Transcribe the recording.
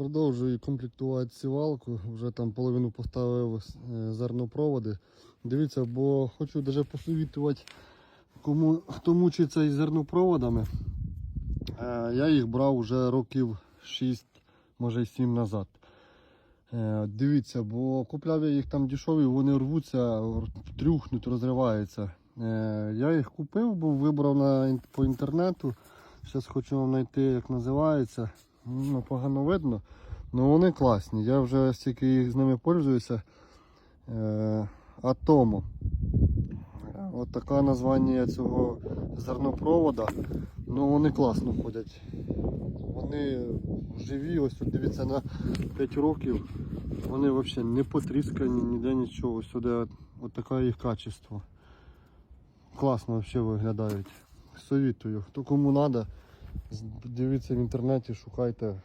Продовжую комплектувати сівалку, вже там половину поставив е, зернопроводи. Дивіться, бо хочу даже посовітувати, кому хто мучиться із зернопроводами. Е, Я їх брав вже років 6, може 7 назад. Е, Дивіться, бо купляв я їх там дешеві, вони рвуться, трюхнуть, розриваються. Я їх купив, був вибрав на, по інтернету. Зараз хочу вам знайти, як називається. Ну, погано видно. Ну вони класні. Я вже стільки їх з ними пользуюся. Е, Атомо. От таке названня цього зернопровода. Ну вони класно ходять. Вони живі, ось тут дивіться на 5 років. Вони взагалі не потріскані, ніде нічого. Сюди от, от таке їх качество. Класно взагалі виглядають. Совітую. Хто кому треба, дивіться в інтернеті, шукайте.